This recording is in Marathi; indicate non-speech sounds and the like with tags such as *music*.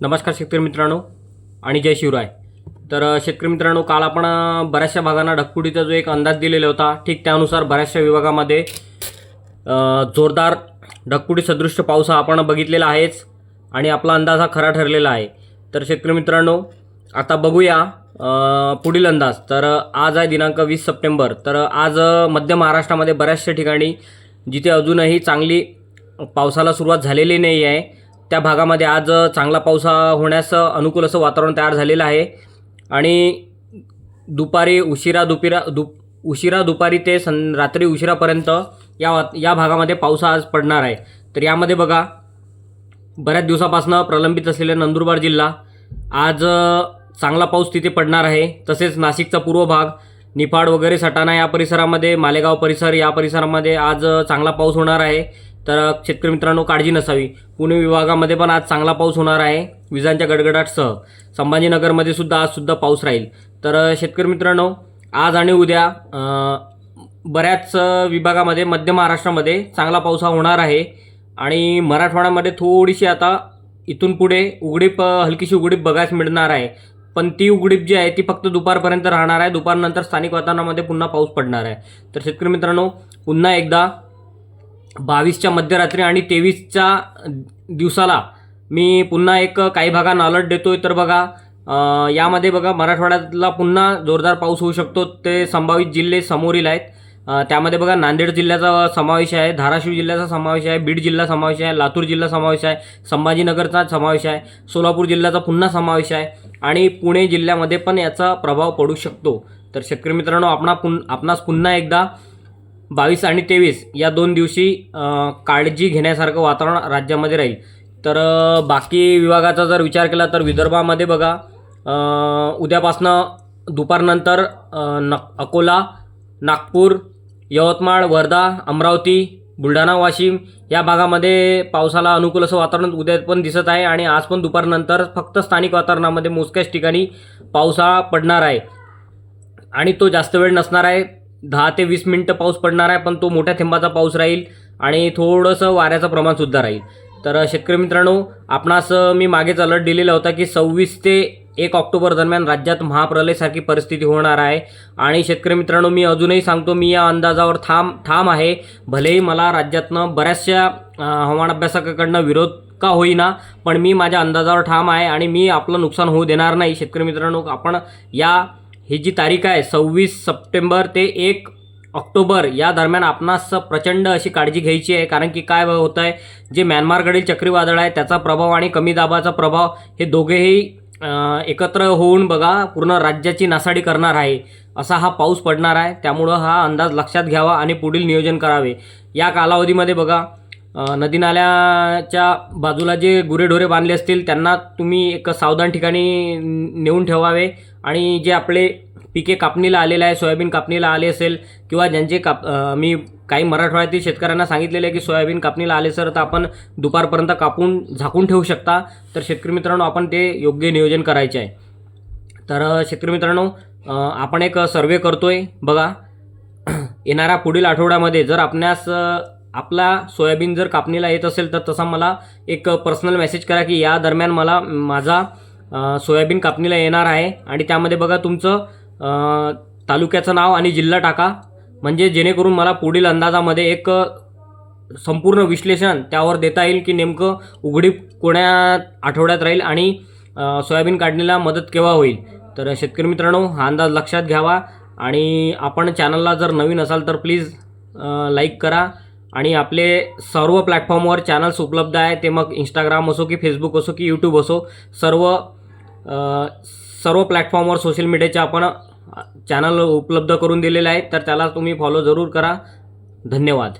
नमस्कार शेतकरी मित्रांनो आणि जय शिवराय. तर शेतकरी मित्रांनो काल आपण बऱ्याचशा भागांना ढकपुटीचा जो एक अंदाज दिलेला होता ठीक त्यानुसार बऱ्याचशा विभागामध्ये जोरदार ढकपुटी सदृश्य पाऊस हा आपण बघितलेला आहेच आणि आपला अंदाज हा खरा ठरलेला आहे. तर शेतकरी मित्रांनो आता बघूया पुढील अंदाज. तर आज आहे दिनांक वीस सप्टेंबर. तर आज मध्य महाराष्ट्रामध्ये बऱ्याचशा ठिकाणी जिथे अजूनही चांगली पावसाला सुरुवात झालेली नाही आहे त्या भागामध्ये आज चांगला पाऊस हा होण्यास अनुकूल असं वातावरण तयार झालेलं आहे. आणि दुपारी उशिरा दुपिरा दुप उशिरा दुपारी ते सं रात्री उशिरापर्यंत या वा या भागामध्ये पाऊस आज पडणार आहे. तर यामध्ये बघा बऱ्याच दिवसापासून प्रलंबित असलेला नंदुरबार जिल्हा आज चांगला पाऊस तिथे पडणार आहे. तसेच नाशिकचा पूर्व भाग निफाड वगैरे सटाणा या परिसरामध्ये मालेगाव परिसर या परिसरामध्ये आज चांगला पाऊस होणार आहे. तर शेतकरी मित्रांनो काळजी नसावी. पुणे विभागामध्ये पण आज चांगला पाऊस होणार आहे विजांच्या गडगडाटसह. संभाजीनगरमध्ये सुद्धा आजसुद्धा पाऊस राहील. तर शेतकरी मित्रांनो आज आणि उद्या बऱ्याच विभागामध्ये मध्य महाराष्ट्रामध्ये चांगला पाऊस हा होणार आहे. आणि मराठवाड्यामध्ये थोडीशी आता इथून पुढे उघडीप हलकीशी उघडीप बघायला मिळणार आहे. पण ती उघडीप जी आहे ती फक्त दुपारपर्यंत राहणार आहे. दुपारनंतर स्थानिक वातावरणामध्ये पुन्हा पाऊस पडणार आहे. तर शेतकरी मित्रांनो पुन्हा एकदा बावीसच्या मध्यरात्री आणि तेवीसच्या दिवसाला मी पुन्हा एक काही भागांना अलर्ट देतोय. तर बघा यामध्ये बघा मराठवाड्यातला पुन्हा जोरदार पाऊस होऊ शकतो. ते संभावित जिल्हे समोरील आहेत. त्यामध्ये बघा नांदेड जिल्ह्याचा समावेश आहे धाराशिव जिल्ह्याचा समावेश आहे बीड जिल्हा समावेश आहे लातूर जिल्हा समावेश आहे संभाजीनगरचा समावेश आहे सोलापूर जिल्ह्याचा पुन्हा समावेश आहे आणि पुणे जिल्ह्यामध्ये पण याचा प्रभाव पडू शकतो. तर शेतकरी मित्रांनो आपणा पुन आपणास पुन्हा एकदा बावीस आणि तेवीस या दोन दिवशी काळजी घेण्यासारखं वातावरण राज्यामध्ये राहील. तर बाकी विभागाचा जर विचार केला तर विदर्भामध्ये बघा उद्यापासनं दुपारनंतर न अकोला नागपूर यवतमाळ वर्धा अमरावती बुलढाणा वाशिम या भागामध्ये पावसाला अनुकूल असं वातावरण उद्या पण दिसत आहे आणि आज पण दुपारनंतर फक्त स्थानिक वातावरणामध्ये मोजक्याच ठिकाणी पावसाळा पडणार आहे. आणि तो जास्त वेळ नसणार आहे. दहा ते वीस मिनटं पाऊस पडणार आहे पण तो मोठ्या थेंबाचा पाऊस राहील आणि थोडंसं वाऱ्याचं प्रमाणसुद्धा राहील. तर शेतकरी मित्रांनो आपणास मी मागेच अलर्ट दिलेला होता की सव्वीस ते एक ऑक्टोबर दरम्यान राज्यात महाप्रलयसारखी परिस्थिती होणार आहे. आणि शेतकरी मित्रांनो मी अजूनही सांगतो मी या अंदाजावर ठाम ठाम आहे. भलेही मला राज्यातनं बऱ्याचशा हवामान अभ्यासकाकडनं विरोध का होईना पण मी माझ्या अंदाजावर ठाम आहे आणि मी आपलं नुकसान होऊ देणार नाही. शेतकरी मित्रांनो आपण या ही जी तारीख आहे सव्वीस सप्टेंबर ते एक ऑक्टोबर या दरम्यान आपणास प्रचंड अशी काळजी घ्यायची आहे. कारण की काय होतं आहे जे म्यानमारकडील चक्रीवादळ आहे त्याचा प्रभाव आणि कमी दाबाचा प्रभाव हे दोघेही एकत्र होऊन बघा पूर्ण राज्याची नासाडी करणार आहे असा हा पाऊस पडणार आहे. त्यामुळं हा अंदाज लक्षात घ्यावा आणि पुढील नियोजन करावे. या कालावधीमध्ये बघा नदीनाल्याच्या नदी नाल्याच्या बाजूला जे गुरेढोरे बांधले असतील त्यांना तुम्ही एक सावधान ठिकाणी नेऊन ठेवावे. आणि जे आपले पिके कापणीला आलेले आहे सोयाबीन कापणीला आले असेल किंवा ज्यांचे काप मी काही मराठवाड्यातील शेतकऱ्यांना सांगितलेलं आहे की सोयाबीन कापणीला आले सर तर आपण दुपारपर्यंत कापून झाकून ठेवू शकता. तर शेतकरी मित्रांनो आपण ते योग्य नियोजन करायचे आहे. तर शेतकरी मित्रांनो आपण एक सर्वे करतो आहे बघा *clears throat* येणाऱ्या पुढील आठवड्यामध्ये जर आपणास आपला सोयाबीन जर कापणीला येत असेल तर तसा मला एक पर्सनल मेसेज करा की या दरम्यान मला माझा सोयाबीन कापणीला येणार आहे. आणि त्यामध्ये बघा तुमचं तालुक्याचं नाव आणि जिल्हा टाका. म्हणजे जेणेकरून मला पुढील अंदाजामध्ये एक संपूर्ण विश्लेषण त्यावर देता येईल की नेमकं उघडीप कोण्या आठवड्यात राहील आणि सोयाबीन काढणीला मदत केव्हा होईल. तर शेतकरी मित्रांनो हा अंदाज लक्षात घ्यावा. आणि आपण चॅनलला जर नवीन असाल तर प्लीज लाईक करा. आणि आपले सर्व प्लॅटफॉर्मवर चॅनल्स उपलब्ध आहे. ते मग इंस्टाग्राम असो की फेसबुक असो की यूट्यूब असो. सर्व सर्व प्लॅटफॉर्मवर सोशल मीडियाचे आपण चॅनल उपलब्ध करून दिलेले आहेत. तर त्याला तुम्ही फॉलो जरूर करा. धन्यवाद.